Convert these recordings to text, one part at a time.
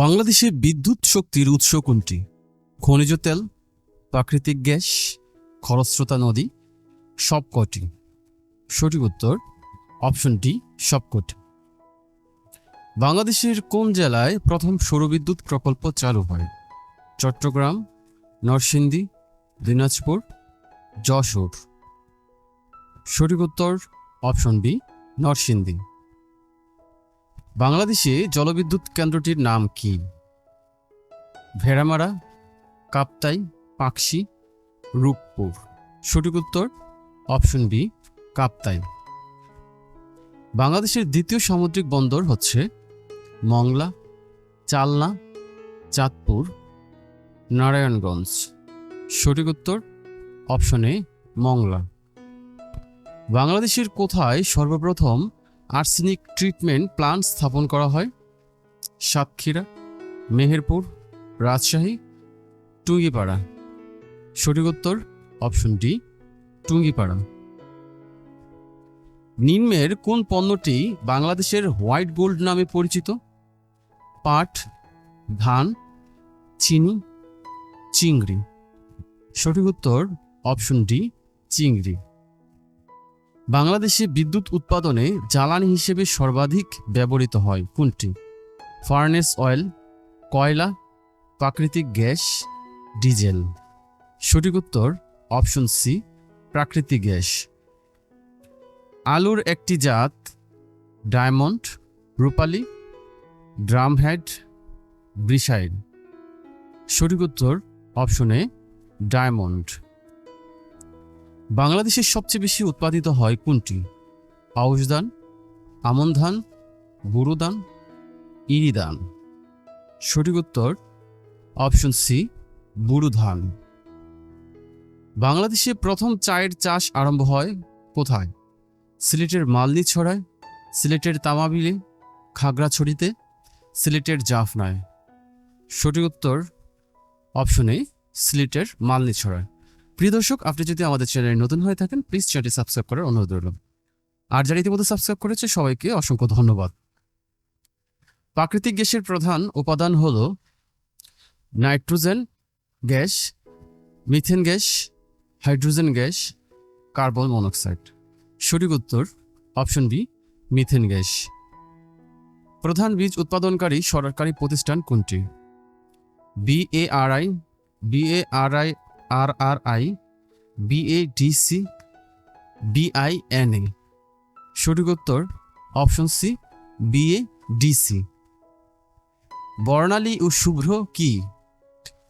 বাংলাদেশে বিদ্যুৎ শক্তির উৎস কোনটি? খনিজ তেল, প্রাকৃতিক গ্যাস, খরস্রোতা নদী সবকটি সঠিক উত্তর, অপশন ডি সবকটি বাংলাদেশের কোন জেলায় প্রথম সৌরবিদ্যুৎ প্রকল্প চালু হয়? চট্টগ্রাম, নরসিংদী, দিনাজপুর, যশোর। সঠিক উত্তর, অপশন বি, নরসিংদী। বাংলাদেশে জলবিদ্যুৎ কেন্দ্রটির নাম কি? ভেড়ামারা, কাপ্তাই, পাকশি, রূপপুর। সঠিক উত্তর, অপশন বি, কাপ্তাই। বাংলাদেশের দ্বিতীয় সামুদ্রিক বন্দর হচ্ছে মংলা, চালনা, চাঁদপুর, নারায়ণগঞ্জ। সঠিক উত্তর, অপশন মংলা। বাংলাদেশের কোথায় সর্বপ্রথম আর্সেনিক ট্রিটমেন্ট প্লান্ট স্থাপন করা হয়। সাতক্ষীরা, মেহেরপুর, রাজশাহী, টুঙ্গিপাড়া। সঠিক উত্তর অপশন ডি টুঙ্গিপাড়া। নিম্নের কোন পণ্যটি বাংলাদেশের হোয়াইট গোল্ড নামে পরিচিত? পাট, ধান, চিনি, চিংড়ি। সঠিক উত্তর অপশন ডি চিংড়ি। বাংলাদেশে বিদ্যুৎ উৎপাদনে জ্বালানি হিসেবে সর্বাধিক ব্যবহৃত হয় কোনটি? ফার্নেস অয়েল, কয়লা, প্রাকৃতিক গ্যাস, ডিজেল। সঠিক উত্তর, অপশন সি, প্রাকৃতিক গ্যাস। আলুর একটি জাত, ডায়মন্ড, রূপালি ড্রামহেড ব্রিসাইড সঠিক উত্তর, অপশনে ডায়মন্ড। বাংলাদেশের সবচেয়ে বেশি উৎপাদিত হয় কোনটি? আউশ ধান, আমন ধান বুরু ধান, ইরি ধান। সঠিক উত্তর, অপশন সি বুরু ধান। বাংলাদেশে প্রথম চায়ের চাষ আরম্ভ হয় কোথায়? সিলেটের মালনী ছড়ায় সিলেটের তামাবিলে, খাগড়াছড়িতে, সিলেটের জাফনায়। সঠিক উত্তর, অপশনে সিলেটের মালনী ছড়ায় প্রিয় দর্শক, আপনি যদি আমাদের চ্যানেলে নতুন হয়ে থাকেন প্লিজ চ্যানেলটি সাবস্ক্রাইব করার অনুরোধ রইল। আর যারা ইতিমধ্যে সাবস্ক্রাইব করেছে, সবাইকে অসংখ্য ধন্যবাদ। প্রাকৃতিক গ্যাসের প্রধান উপাদান হল nitrogen gas, methane gas, hydrogen gas, carbon monoxide. সঠিক উত্তর অপশন বি মিথেন গ্যাস। প্রধান বীজ উৎপাদনকারী সরকারি প্রতিষ্ঠান কোনটি? BARI BARI R R I BADC BINA সঠিক উত্তর অপশন সি বিএডিসি বর্ণালী ও শুভ্র কি?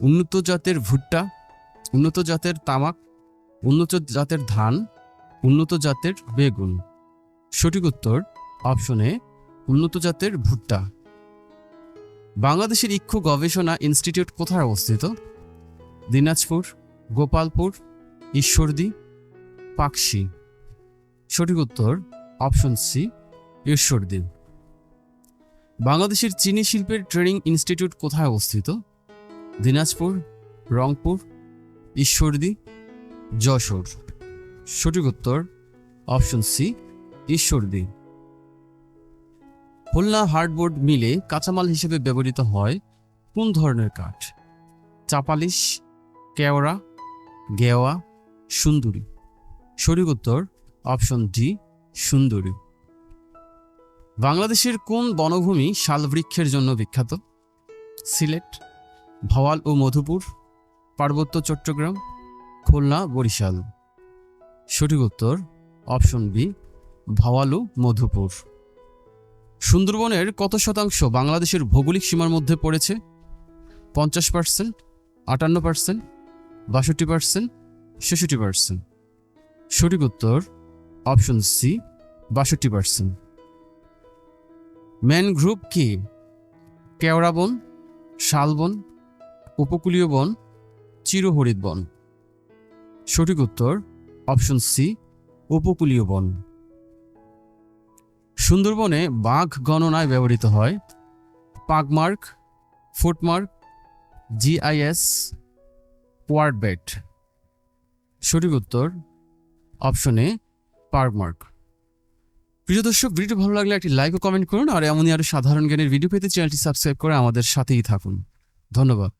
উন্নত জাতের ভুট্টা, উন্নত জাতের তামাক, উন্নত জাতের ধান, উন্নত জাতের বেগুন। সঠিক উত্তর অপশনে উন্নত জাতের ভুট্টা। বাংলাদেশের ইক্ষু গবেষণা ইনস্টিটিউট কোথায় অবস্থিত? দিনাজপুর গোপালপুর, ঈশ্বরদী, পাকশি। সঠিক উত্তর, অপশন সি, ঈশ্বরদী। বাংলাদেশের চিনি শিল্পের ট্রেনিং ইনস্টিটিউট কোথায় অবস্থিত? দিনাজপুর, রংপুর, ঈশ্বরদী, যশোর। সঠিক উত্তর, option C, Ishwardi. Khulna hardboard মিলে কাঁচামাল হিসেবে ব্যবহৃত হয় কোন ধরনের কাঠ? চাপালিশ, কেওড়া গেওয়া, সুন্দরী। সঠিক উত্তর অপশন ডি সুন্দরী। বাংলাদেশের কোন বনভূমি শালবৃক্ষের জন্য বিখ্যাত? সিলেট, ভাওয়াল ও মধুপুর, পার্বত্য চট্টগ্রাম, খুলনা, বরিশাল। সঠিক উত্তর অপশন বি ভাওয়াল ও মধুপুর। সুন্দরবনের কত শতাংশ বাংলাদেশের ভৌগোলিক সীমার মধ্যে পড়েছে? পঞ্চাশ পার্সেন্ট আটান্ন পার্সেন্ট বাষট্টি পার্সেন্ট ছেষট্টি পার্সেন্ট সঠিক উত্তর অপশন সি বাষট্টি পার্সেন্ট ম্যানগ্রুভ কি? কেওড়া বন শালবন উপকূলীয় বন চিরহরিত বন। সঠিক উত্তর অপশন সি উপকূলীয় বন। সুন্দরবনে বাঘ গণনায় ব্যবহৃত হয়। পাগমার্ক, ফুটমার্ক, জিআইএস ওয়ার্ডবেট সঠিক উত্তর অপশনে পার্কমার্ক প্রিয় দর্শক ভিডিও ভালো লাগলে একটি লাইক ও কমেন্ট করুন, আর এমনই আরও সাধারণ জ্ঞানের ভিডিও পেতে চ্যানেলটি সাবস্ক্রাইব করে আমাদের সাথেই থাকুন। ধন্যবাদ।